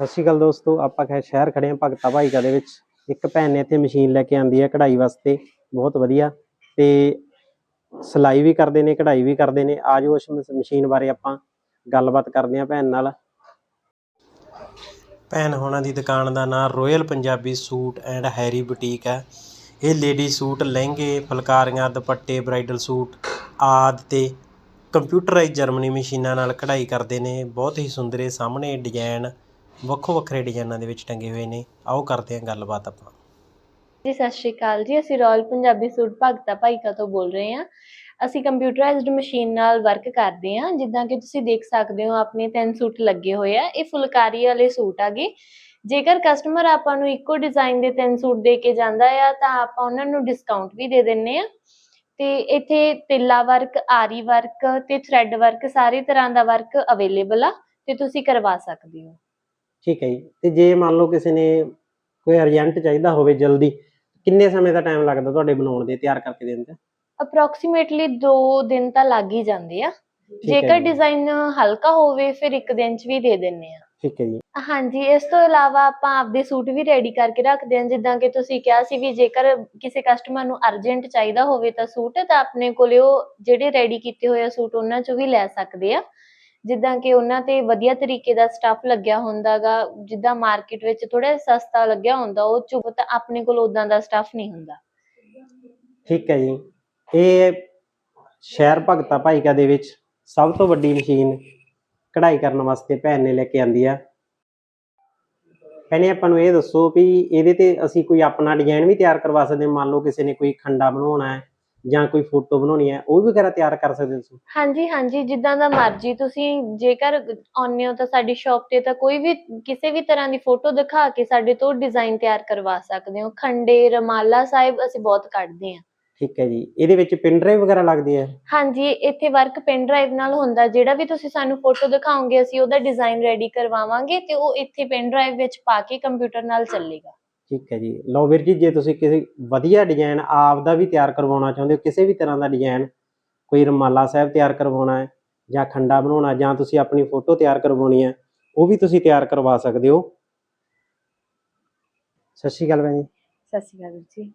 ਸਤਿ ਸ਼੍ਰੀ ਅਕਾਲ ਦੋਸਤੋ, ਆਪਾਂ ਖੈ ਸ਼ਹਿਰ ਖੜੇ ਹਾਂ ਭਗਤਾ ਭਾਈਕਾ ਦੇ ਵਿੱਚ। ਇੱਕ ਭੈਣ ਨੇ ਇੱਥੇ ਮਸ਼ੀਨ ਲੈ ਕੇ ਆਂਦੀ ਹੈ ਕਢਾਈ ਵਾਸਤੇ, ਬਹੁਤ ਵਧੀਆ। ਤੇ ਸਿਲਾਈ ਵੀ ਕਰਦੇ ਨੇ, ਕਢਾਈ ਵੀ ਕਰਦੇ ਨੇ। ਆਜੋ ਉਸ ਮਸ- ਮਸ਼ੀਨ ਬਾਰੇ ਆਪਾਂ ਗੱਲਬਾਤ ਕਰਦੇ ਹਾਂ ਭੈਣ ਨਾਲ। ਭੈਣ ਹੋਣਾ ਦੀ ਦੁਕਾਨ ਦਾ ਨਾਮ royal Punjabi suit and Harry boutique ਹੈ। ਇਹ ਲੇਡੀ ਸੂਟ ਲਹਿੰਗੇ, ਫੁਲਕਾਰੀਆਂ, ਦੁਪੱਟੇ ਬ੍ਰਾਈਡਲ ਸੂਟ ਆਦਿ ਤੇ ਕੰਪਿਊਟਰਾਈਜ਼ ਜਰਮਨੀ ਮਸ਼ੀਨਾਂ ਨਾਲ ਕਢਾਈ ਕਰਦੇ ਨੇ। ਬਹੁਤ ਹੀ ਸੁੰਦਰ ਸਾਹਮਣੇ ਡਿਜ਼ਾਈਨ ਵੱਖੋ ਵੱਖਰੇ ਡਿਜ਼ਾਈਨਾਂ ਦੇ ਵਿੱਚ ਟੰਗੇ ਹੋਏ ਨੇ। ਆਓ ਕਰਦੇ ਹਾਂ ਗੱਲਬਾਤ ਆਪਾਂ। ਜੀ, ਸਤਿ ਸ਼੍ਰੀ ਅਕਾਲ ਜੀ। ਅਸੀਂ ਰਾਇਲ ਪੰਜਾਬੀ ਸੂਟ ਭਗਤਾ ਭਾਈਕਾ ਤੋਂ ਬੋਲ ਰਹੇ ਹਾਂ। ਅਸੀਂ ਕੰਪਿਊਟਰਾਈਜ਼ਡ ਮਸ਼ੀਨ ਨਾਲ ਵਰਕ ਕਰਦੇ ਹਾਂ। ਜਿੱਦਾਂ ਕਿ ਤੁਸੀਂ ਦੇਖ ਸਕਦੇ ਹੋ, ਆਪਣੇ ਤਿੰਨ ਸੂਟ ਲੱਗੇ ਹੋਏ ਆ। ਇਹ ਫੁਲਕਾਰੀ ਵਾਲੇ ਸੂਟ ਆਗੇ। ਜੇਕਰ ਕਸਟਮਰ ਆਪਾਂ ਨੂੰ ਇੱਕੋ ਡਿਜ਼ਾਈਨ ਦੇ ਤਿੰਨ ਸੂਟ ਦੇ ਕੇ ਜਾਂਦਾ ਆ, ਤਾਂ ਆਪਾਂ ਉਹਨਾਂ ਨੂੰ ਡਿਸਕਾਊਂਟ ਵੀ ਦੇ ਦਿੰਨੇ ਆ ਤੇ ਇੱਥੇ ਤਿੱਲਾ ਵਰਕ ਆਰੀ ਵਰਕ ਤੇ ਥ੍ਰੈਡ ਵਰਕ ਸਾਰੇ ਤਰ੍ਹਾਂ ਦਾ ਵਰਕ ਅਵੇਲੇਬਲ ਆ। ਤੇ ਤੁਸੀਂ ਕਰਵਾ ਸਕਦੇ ਹੋ। ਠੀਕ ਹੈ ਜੀ। ਤੇ ਜੇ ਮੰਨ ਲਓ ਕਿਸੇ ਨੇ ਕੋਈ ਅਰਜੈਂਟ ਚਾਹੀਦਾ ਹੋਵੇ ਜਲਦੀ ਕਿੰਨੇ ਸਮੇਂ ਦਾ ਟਾਈਮ ਲੱਗਦਾ ਤੁਹਾਡੇ ਬਣਾਉਣ ਦੇ ਤਿਆਰ ਕਰਕੇ ਦੇਣ ਤੇ ਅਪਰੋਕਸੀਮੇਟਲੀ 2 ਦਿਨ ਤਾਂ ਲੱਗ ਹੀ ਜਾਂਦੇ ਆ। ਜੇਕਰ। ਡਿਜ਼ਾਈਨ ਹਲਕਾ ਹੋਵੇ ਫਿਰ ਇੱਕ ਦਿਨ ਚ ਵੀ ਦੇ ਦਿੰਨੇ ਆ। ਠੀਕ ਹੈ ਜੀ। ਹਾਂਜੀ ਇਸ ਤੋਂ ਇਲਾਵਾ ਆਪਾਂ ਆਪਦੇ ਸੂਟ ਵੀ ਰੈਡੀ ਕਰਕੇ ਰੱਖਦੇ ਹਾਂ। ਜਿੱਦਾਂ ਕਿ ਤੁਸੀਂ ਕਿਹਾ ਸੀ ਵੀ ਜੇਕਰ ਕਿਸੇ ਕਸਟਮਰ ਨੂੰ ਅਰਜੈਂਟ ਚਾਹੀਦਾ ਹੋਵੇ ਤਾਂ ਸੂਟ ਤਾਂ ਆਪਣੇ ਕੋਲੇ ਉਹ ਜਿਹੜੇ ਰੈਡੀ ਕੀਤੇ ਹੋਏ ਆ ਸੂਟ ਉਹਨਾਂ ਚੋਂ ਵੀ ਲੈ ਸਕਦੇ ਆ। ਜਿੱਦਾਂ ਕਿ ਉਹਨਾਂ ਤੇ ਵਧੀਆ ਤਰੀਕੇ ਦਾ ਸਟਾਫ ਲੱਗਿਆ ਹੁੰਦਾਗਾ, ਜਿੱਦਾਂ ਮਾਰਕੀਟ ਵਿੱਚ ਥੋੜਾ ਸਸਤਾ ਲੱਗਿਆ ਹੁੰਦਾ, ਉਹ ਚੁੱਪ ਆਪਣੇ ਕੋਲ ਉਦਾਂ ਦਾ ਸਟੱਫ ਨਹੀਂ ਹੁੰਦਾ। ਠੀਕ ਹੈ ਜੀ। ਇਹ ਸ਼ਹਿਰ ਭਗਤਾ ਭਾਈਕਾ ਦੇ ਵਿੱਚ ਸਭ ਤੋਂ ਵੱਡੀ ਮਸ਼ੀਨ ਕਢਾਈ ਕਰਨ ਵਾਸਤੇ ਭੈਣ ਨੇ ਲੈ ਕੇ ਆਂਦੀ ਆ। ਭੈਣੇ, ਆਪਾਂ ਨੂੰ ਇਹ ਦੱਸੋ ਵੀ ਇਹਦੇ ਤੇ ਅਸੀਂ ਕੋਈ ਆਪਣਾ ਡਿਜ਼ਾਈਨ ਵੀ ਤਿਆਰ ਕਰਵਾ ਸਕਦੇ ਹਾਂ? ਮੰਨ ਲਓ ਕਿਸੇ ਨੇ ਕੋਈ ਖੰਡਾ ਬਣਾਉਣਾ ਹੈ। ਜਾਂ ਕੋਈ ਫੋਟੋ ਬਣਾਉਣੀ ਹੈ ਉਹ ਵੀ ਵਗੈਰਾ ਤਿਆਰ ਕਰ ਸਕਦੇ ਹੋ ਤੁਸੀਂ? ਹਾਂਜੀ ਹਾਂਜੀ ਜਿੱਦਾਂ ਦਾ ਮਰਜ਼ੀ। ਤੁਸੀਂ ਜੇਕਰ ਆਉਂਦੇ ਹੋ ਤਾਂ ਸਾਡੀ ਸ਼ਾਪ ਤੇ ਤਾਂ ਕੋਈ ਵੀ ਕਿਸੇ ਵੀ ਤਰ੍ਹਾਂ ਦੀ ਫੋਟੋ ਦਿਖਾ ਕੇ ਸਾਡੇ ਤੋਂ ਡਿਜ਼ਾਈਨ ਤਿਆਰ ਕਰਵਾ ਸਕਦੇ ਹੋ। ਖੰਡੇ ਰਮਾਲਾ ਸਾਹਿਬ ਅਸੀਂ ਬਹੁਤ ਕੱਢਦੇ ਹਾਂ। ਠੀਕ ਹੈ ਜੀ। ਇਹਦੇ ਵਿੱਚ ਪਿਨ ਡਰਾਈਵ ਵਗੈਰਾ ਲੱਗਦੀ ਹੈ? ਹਾਂਜੀ ਇੱਥੇ ਵਰਕ ਪੈਨ ਡਰਾਈਵ ਨਾਲ ਹੁੰਦਾ। ਜਿਹੜਾ ਵੀ ਤੁਸੀਂ ਸਾਨੂੰ ਫੋਟੋ ਦਿਖਾਓਗੇ ਅਸੀਂ ਉਹਦਾ ਡਿਜ਼ਾਈਨ ਰੈਡੀ ਕਰਵਾਵਾਂਗੇ ਤੇ ਉਹ ਇੱਥੇ ਪੈਨ ਡਰਾਈਵ ਵਿੱਚ ਪਾ ਕੇ ਕੰਪਿਊਟਰ ਨਾਲ ਚੱਲੇਗਾ। ਠੀਕ ਹੈ ਜੀ। ਲਓ ਵੀਰ ਜੀ ਜੇ ਤੁਸੀਂ ਕਿਸੇ ਵਧੀਆ ਡਿਜ਼ਾਈਨ ਆਪ ਦਾ ਵੀ ਤਿਆਰ ਕਰਵਾਉਣਾ ਚਾਹੁੰਦੇ ਹੋ ਕਿਸੇ ਵੀ ਤਰ੍ਹਾਂ ਦਾ ਡਿਜ਼ਾਈਨ ਕੋਈ ਰਮਾਲਾ ਸਾਹਿਬ ਤਿਆਰ ਕਰਵਾਉਣਾ ਹੈ ਜਾਂ ਖੰਡਾ ਬਣਾਉਣਾ ਜਾਂ ਤੁਸੀਂ ਆਪਣੀ ਫੋਟੋ ਤਿਆਰ ਕਰਵਾਉਣੀ ਹੈ ਉਹ ਵੀ ਤੁਸੀਂ ਤਿਆਰ ਕਰਵਾ ਸਕਦੇ ਹੋ। ਸਤਿ ਸ਼੍ਰੀ ਅਕਾਲ ਭੈਣ ਜੀ। ਸਤਿ ਸ਼੍ਰੀ ਅਕਾਲ ਜੀ।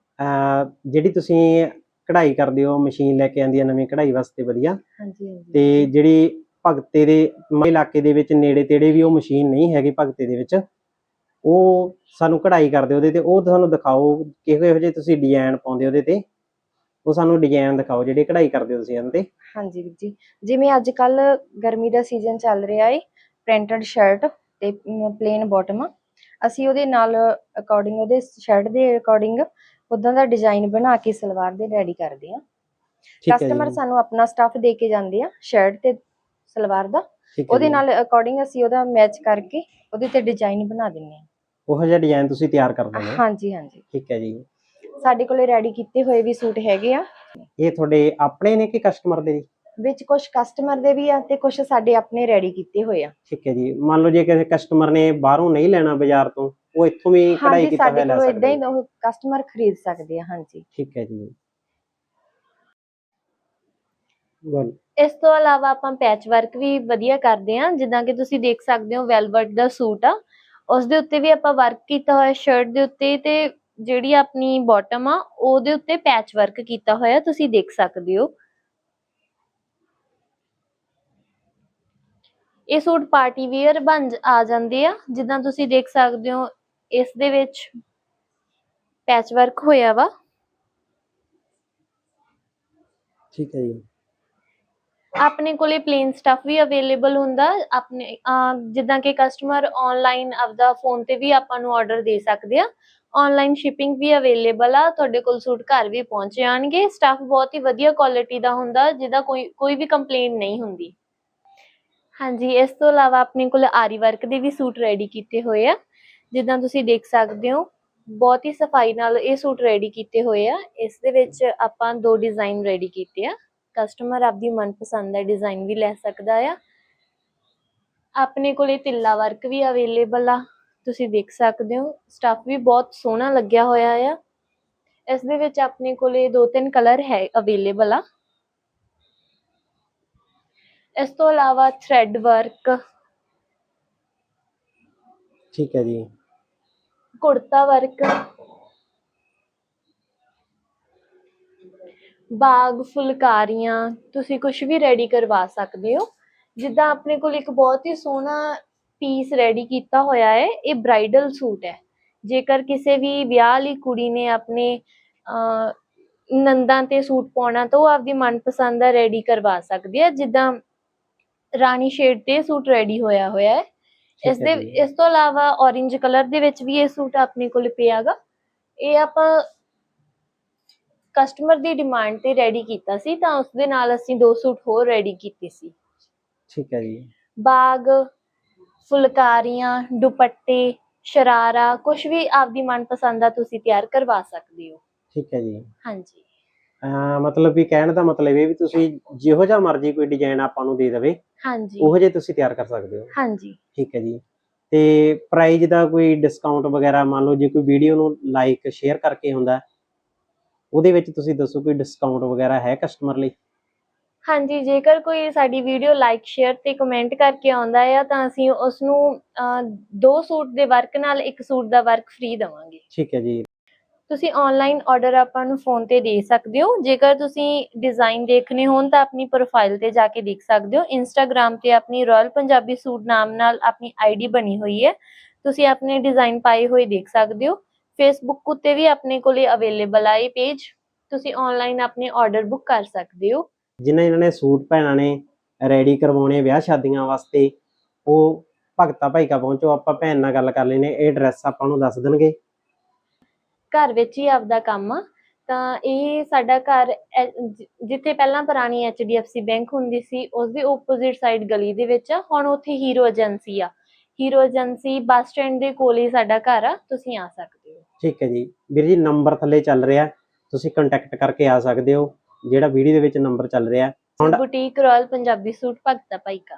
ਜਿਹੜੀ ਤੁਸੀਂ ਕਢਾਈ ਕਰਦੇ ਹੋ ਮਸ਼ੀਨ ਲੈ ਕੇ ਆਂਦੀ ਹੈ ਨਵੀਂ ਕਢਾਈ ਵਾਸਤੇ ਵਧੀਆ ਹਾਂਜੀ ਹਾਂਜੀ। ਤੇ ਜਿਹੜੀ ਭਗਤੇ ਦੇ ਇਲਾਕੇ ਦੇ ਵਿੱਚ ਨੇੜੇ ਤੇੜੇ ਵੀ ਉਹ ਮਸ਼ੀਨ ਨਹੀਂ ਹੈਗੀ ਭਗਤੇ ਦੇ ਵਿੱਚ ਉਹ ਸਾਨੂੰ ਕਢਾਈ ਕਰਦੇ ਉਹਦੇ ਤੇ ਉਹ ਸਾਨੂੰ ਦਿਖਾਓ ਕਿਹੋ ਜਿਹੇ ਜਿਹੇ ਤੁਸੀਂ ਡਿਜ਼ਾਈਨ ਪਾਉਂਦੇ ਉਹਦੇ ਤੇ। ਉਹ ਸਾਨੂੰ ਡਿਜ਼ਾਈਨ ਦਿਖਾਓ ਜਿਹੜੇ ਕਢਾਈ ਕਰਦੇ ਹੋ ਤੁਸੀਂ ਇਹਨਾਂ ਤੇ। ਹਾਂਜੀ ਵੀਰ ਜੀ ਜਿਵੇਂ ਅੱਜ ਕੱਲ ਗਰਮੀ ਦਾ ਸੀਜ਼ਨ ਚੱਲ ਰਿਹਾ ਏ ਪ੍ਰਿੰਟਡ ਸ਼ਰਟ ਤੇ ਪਲੇਨ ਬਾਟਮ ਅਸੀਂ ਉਹਦੇ ਨਾਲ ਅਕੋਰਡਿੰਗ ਉਹਦੇ ਸ਼ਰਟ ਦੇ ਅਕੋਰਡਿੰਗ ਉਦਾਂ ਦਾ ਡਿਜ਼ਾਈਨ ਬਣਾ ਕੇ ਸਲਵਾਰ ਦੇ ਰੈਡੀ ਕਰਦੇ ਆ ਕਸਟਮਰ ਸਾਨੂੰ ਆਪਣਾ ਸਟੱਫ ਦੇ ਕੇ ਜਾਂਦੇ ਆ ਸ਼ਰਟ ਤੇ ਸਲਵਾਰ ਦਾ। ਉਹਦੇ। ਨਾਲ ਅਕੋਰਡਿੰਗ ਅਸੀਂ ਉਹਦਾ ਮੈਚ ਕਰਕੇ ਉਹਦੇ ਤੇ ਡਿਜ਼ਾਈਨ ਬਣਾ ਦਿੰਨੇ ਆ ਉਹੋ ਜਿਹਾ ਡਿਜ਼ਾਈਨ ਤੁਸੀਂ ਤਿਆਰ ਕਰ ਦਿੰਦੇ ਹੋ? ਹਾਂਜੀ ਹਾਂਜੀ। ਠੀਕ ਹੈ ਜੀ। ਸਾਡੇ ਕੋਲੇ ਰੈਡੀ ਕੀਤੇ ਹੋਏ ਵੀ ਸੂਟ ਹੈਗੇ ਆ। ਇਹ ਤੁਹਾਡੇ ਆਪਣੇ ਨੇ ਕਿ ਕਸਟਮਰ ਦੇ? ਜੀ ਵਿੱਚ ਕੁਝ ਕਸਟਮਰ ਦੇ ਵੀ ਆ ਤੇ ਕੁਝ ਸਾਡੇ ਆਪਣੇ ਰੈਡੀ ਕੀਤੇ ਹੋਏ ਆ। ਠੀਕ ਹੈ ਜੀ। ਮੰਨ ਲਓ ਜੇ ਕਿਸੇ ਕਸਟਮਰ ਨੇ ਬਾਹਰੋਂ ਨਹੀਂ ਲੈਣਾ ਬਾਜ਼ਾਰ ਤੋਂ ਉਹ ਇੱਥੋਂ ਵੀ ਕਢਾਈ ਕੀਤਾ ਹੋਇਆ ਲੈ ਕੋਲੋਂ ਸਕਦੇ ਇਦਾਂ ਹੀ ਉਹ ਕਸਟਮਰ ਖਰੀਦ ਸਕਦੇ ਆ ਹਾਂਜੀ। ਠੀਕ ਹੈ ਜੀ। ਬੋਲ। ਇਸ ਤੋਂ ਇਲਾਵਾ ਆਪਾਂ ਪੈਚ ਵਰਕ ਵੀ ਵਧੀਆ ਕਰਦੇ ਹਾਂ ਜਿੱਦਾਂ ਕਿ ਤੁਸੀਂ ਦੇਖ ਸਕਦੇ ਹੋ ਵੈਲਵਟ ਦਾ ਸੂਟ ਆ। ਉਸ ਦੇ ਉੱਤੇ ਵੀ ਆਪਾਂ ਵਰਕ ਕੀਤਾ ਹੋਇਆ ਸ਼ਰਟ ਦੇ ਉੱਤੇ ਤੇ ਜਿਹੜੀ ਆਪਣੀ ਬਾਟਮ ਆ, ਉਹਦੇ ਉੱਤੇ ਪੈਚ ਵਰਕ ਕੀਤਾ ਹੋਇਆ, ਤੁਸੀਂ ਦੇਖ ਸਕਦੇ ਹੋ। ਇਹ ਸੂਟ ਪਾਰਟੀ ਵੇਅਰ ਬਣ ਆ ਜਾਂਦੇ ਆ, ਜਿੱਦਾਂ ਤੁਸੀਂ ਦੇਖ ਸਕਦੇ ਹੋ, ਇਸ ਦੇ ਵਿੱਚ ਪੈਚ ਵਰਕ ਹੋਇਆ ਵਾ। ਠੀਕ ਹੈ ਜੀ। ਆਪਣੇ ਕੋਲੇ ਪਲੇਨ ਸਟਫ ਵੀ ਅਵੇਲੇਬਲ ਹੁੰਦਾ। ਆਪਣੇ ਜਿੱਦਾਂ ਕਿ ਕਸਟਮਰ ਆਨਲਾਈਨ ਆਪਦਾ ਫੋਨ ਤੇ ਵੀ ਆਪਾਂ ਨੂੰ ਆਰਡਰ ਦੇ ਸਕਦੇ ਆ। ਆਨਲਾਈਨ ਸ਼ਿਪਿੰਗ ਵੀ ਅਵੇਲੇਬਲ ਆ, ਤੁਹਾਡੇ ਕੋਲ ਸੂਟ ਘਰ ਵੀ ਪਹੁੰਚ ਜਾਣਗੇ ਸਟਫ ਬਹੁਤ ਹੀ ਵਧੀਆ ਕੁਆਲਿਟੀ ਦਾ ਹੁੰਦਾ, ਜਿਹਦਾ ਕੋਈ ਕੋਈ ਵੀ ਕੰਪਲੇਂਟ ਨਹੀਂ ਹੁੰਦੀ। ਹਾਂਜੀ, ਇਸ ਤੋਂ ਇਲਾਵਾ ਆਪਣੇ ਕੋਲ ਆਰੀ ਵਰਕ ਦੇ ਵੀ ਸੂਟ ਰੈਡੀ ਕੀਤੇ ਹੋਏ ਆ। ਜਿੱਦਾਂ ਤੁਸੀਂ ਦੇਖ ਸਕਦੇ ਹੋ, ਬਹੁਤ ਹੀ ਸਫ਼ਾਈ ਨਾਲ ਇਹ ਸੂਟ ਰੈਡੀ ਕੀਤੇ ਹੋਏ ਆ। ਇਸ ਦੇ ਵਿੱਚ ਆਪਾਂ ਦੋ ਡਿਜ਼ਾਈਨ ਰੈਡੀ ਕੀਤੇ ਆ। ਕਸਟਮਰ ਆਪਦੀ ਮਨਪਸੰਦ ਦਾ ਡਿਜ਼ਾਈਨ ਵੀ ਲੈ ਸਕਦਾ ਆ। ਆਪਣੇ ਕੋਲੇ ਤਿੱਲਾ ਵਰਕ ਵੀ ਅਵੇਲੇਬਲ ਆ ਤੁਸੀਂ ਦੇਖ ਸਕਦੇ ਹੋ। ਸਟਫ ਵੀ ਬਹੁਤ ਸੋਹਣਾ ਲੱਗਿਆ ਹੋਇਆ ਆ। ਇਸ ਦੇ ਵਿੱਚ ਆਪਣੇ ਕੋਲੇ ਦੋ ਤਿੰਨ ਕਲਰ ਹੈ ਅਵੇਲੇਬਲ ਆ। ਇਸ ਤੋਂ ਇਲਾਵਾ ਥ੍ਰੈਡ ਵਰਕ ਠੀਕ ਹੈ ਜੀ। ਕੁੜਤਾ ਵਰਕ ਬਾਗ ਫੁਲਕਾਰੀਆਂ ਤੁਸੀਂ ਕੁਝ ਵੀ ਰੈਡੀ ਕਰਵਾ ਸਕਦੇ ਹੋ। ਜਿੱਦਾਂ ਆਪਣੇ ਕੋਲ ਇੱਕ ਬਹੁਤ ਹੀ ਸੋਹਣਾ ਪੀਸ ਰੈਡੀ ਕੀਤਾ ਹੋਇਆ ਹੈ ਇਹ ਬ੍ਰਾਈਡਲ ਸੂਟ ਹੈ। ਜੇਕਰ ਕਿਸੇ ਵੀ ਵਿਆਹ ਲਈ ਕੁੜੀ ਨੇ ਆਪਣੇ ਨੰਦਾਂ ਤੇ ਸੂਟ ਪਾਉਣਾ ਤਾਂ ਉਹ ਆਪਦੀ ਮਨਪਸੰਦ ਦਾ ਰੈਡੀ ਕਰਵਾ ਸਕਦੀ ਹੈ। ਜਿੱਦਾਂ ਰਾਣੀ ਸ਼ੇਡ ਤੇ ਸੂਟ ਰੈਡੀ ਹੋਇਆ ਹੋਇਆ ਹੈ। ਇਸ ਦੇ। ਇਸ ਤੋਂ ਇਲਾਵਾ orange ਕਲਰ ਦੇ ਵਿੱਚ ਵੀ ਇਹ ਸੂਟ ਆਪਣੇ ਕੋਲ ਪਿਆਗਾ ਇਹ ਆਪਾਂ ਕਸਟਮਰ ਦੀ ਡਿਮਾਂਡ ਤੇ ਰੈਡੀ ਕੀਤਾ ਸੀ ਤਾਂ ਉਸ ਦੇ ਨਾਲ ਅਸੀਂ ਦੋ ਸੂਟ ਹੋਰ ਰੈਡੀ ਕੀਤੇ ਸੀ। ਠੀਕ ਹੈ ਜੀ। ਬਾਗ ਫੁਲਕਾਰੀਆਂ ਦੁਪੱਟੇ ਸ਼ਰਾਰਾ ਕੁਝ ਵੀ ਆਪਦੀ ਮਨਪਸੰਦ ਦਾ ਤੁਸੀਂ ਤਿਆਰ ਕਰਵਾ ਸਕਦੇ ਹੋ। ਠੀਕ ਹੈ ਜੀ। ਹਾਂਜੀ। ਅਹ ਮਤਲਬ ਵੀ ਕਹਿਣ ਦਾ ਮਤਲਬ ਇਹ ਵੀ ਤੁਸੀਂ ਜਿਹੋ ਜਿਹਾ ਮਰਜ਼ੀ ਕੋਈ ਡਿਜ਼ਾਈਨ ਆਪਾਂ ਨੂੰ ਦੇ ਦੇਵੇ ਹਾਂਜੀ। ਉਹੋ ਜਿਹੇ ਤੁਸੀਂ ਤਿਆਰ ਕਰ ਸਕਦੇ ਹੋ। ਹਾਂਜੀ। ਠੀਕ ਹੈ ਜੀ। ਤੇ ਪ੍ਰਾਈਜ਼ ਦਾ ਕੋਈ ਡਿਸਕਾਊਂਟ ਵਗੈਰਾ ਮੰਨ ਲਓ ਜੇ ਕੋਈ ਵੀਡੀਓ ਨੂੰ ਲਾਈਕ ਸ਼ੇਅਰ ਕਰਕੇ ਹੁੰਦਾ ਉਹਦੇ ਵਿੱਚ ਤੁਸੀਂ ਦੱਸੋ ਕੋਈ ਡਿਸਕਾਊਂਟ ਵਗੈਰਾ ਹੈ ਕਸਟਮਰ ਲਈ? ਹਾਂਜੀ ਜੇਕਰ ਕੋਈ ਸਾਡੀ ਵੀਡੀਓ ਲਾਈਕ ਸ਼ੇਅਰ ਤੇ ਕਮੈਂਟ ਕਰਕੇ ਆਉਂਦਾ ਹੈ ਤਾਂ ਅਸੀਂ ਉਸ ਨੂੰ ਦੋ ਸੂਟ ਦੇ ਵਰਕ ਨਾਲ ਇੱਕ ਸੂਟ ਦਾ ਵਰਕ ਫ੍ਰੀ ਦੇਵਾਂਗੇ। ਠੀਕ ਹੈ ਜੀ। ਤੁਸੀਂ ਆਨਲਾਈਨ ਆਰਡਰ ਆਪਾਂ ਨੂੰ ਫੋਨ ਤੇ ਦੇ ਸਕਦੇ ਹੋ। ਜੇਕਰ ਤੁਸੀਂ ਡਿਜ਼ਾਈਨ ਦੇਖਣੇ ਹੋਣ ਤਾਂ ਆਪਣੀ ਪ੍ਰੋਫਾਈਲ ਤੇ ਜਾ ਕੇ ਦੇਖ ਸਕਦੇ ਹੋ। ਇੰਸਟਾਗ੍ਰam ਤੇ ਆਪਣੀ ਰਾਇਲ ਪੰਜਾਬੀ ਸੂਟ ਨਾਮ ਨਾਲ ਆਪਣੀ ਆਈਡੀ ਬਣੀ ਹੋਈ ਹੈ। ਤੁਸੀਂ ਆਪਣੇ ਡਿਜ਼ਾਈਨ ਪਾਏ ਹੋਏ ਦੇਖ ਸਕਦੇ ਹੋ। ਫੇਸਬੁੱਕ ਉੱਤੇ ਵੀ ਆਪਣੇ ਕੋਲੇ ਅਵੇਲੇਬਲ ਆ ਇਹ ਪੇਜ ਤੁਸੀਂ ਆਨਲਾਈਨ ਆਪਣੇ ਆਰਡਰ ਬੁੱਕ ਕਰ ਸਕਦੇ ਹੋ। ਜਿਨ੍ਹਾਂ ਜਿਨ੍ਹਾਂ ਨੇ ਸੂਟ ਭੈਣਾਂ ਨੇ ਰੈਡੀ ਕਰਵਾਉਣੇ ਵਿਆਹ ਸ਼ਾਦੀਆਂ ਵਾਸਤੇ ਉਹ ਭਗਤਾ ਭਾਈ ਕਾ ਪਹੁੰਚੋ ਆਪਾਂ ਭੈਣ ਨਾਲ ਗੱਲ ਕਰ ਲੈਨੇ ਇਹ ਐਡਰੈਸ ਆਪਾਂ ਨੂੰ ਦੱਸ ਦੇਣਗੇ। ਘਰ ਵਿੱਚ ਹੀ ਆਪਦਾ ਕੰਮ ਆ। ਤਾਂ ਇਹ ਸਾਡਾ ਘਰ ਜਿੱਥੇ ਪਹਿਲਾਂ ਪੁਰਾਣੀ HDFC ਬੈਂਕ ਹੁੰਦੀ ਸੀ ਉਸ ਦੇ ਆਪੋਜ਼ਿਟ ਸਾਈਡ ਗਲੀ ਦੇ ਵਿੱਚ ਆ। ਹੁਣ ਉੱਥੇ ਹੀਰੋ ਏਜੰਸੀ ਆ। ਹੀਰੋ ਏਜੰਸੀ ਬੱਸ ਸਟੈਂਡ ਦੇ ਕੋਲ ਹੀ ਸਾਡਾ ਘਰ ਆ। ਤੁਸੀਂ ਆ ਸਕਦੇ ਠੀਕ ਹੈ ਜੀ। ਵੀਰ ਜੀ ਨੰਬਰ ਥੱਲੇ ਚੱਲ ਰਿਹਾ। ਤੁਸੀਂ ਕੰਟੈਕਟ ਕਰਕੇ ਆ ਸਕਦੇ ਹੋ। ਜਿਹੜਾ ਵੀਡੀਓ ਦੇ ਵਿੱਚ ਨੰਬਰ ਚੱਲ ਰਿਹਾ। ਹੁਣ- boutique royal Punjabi suit Bhagta Bhai Ka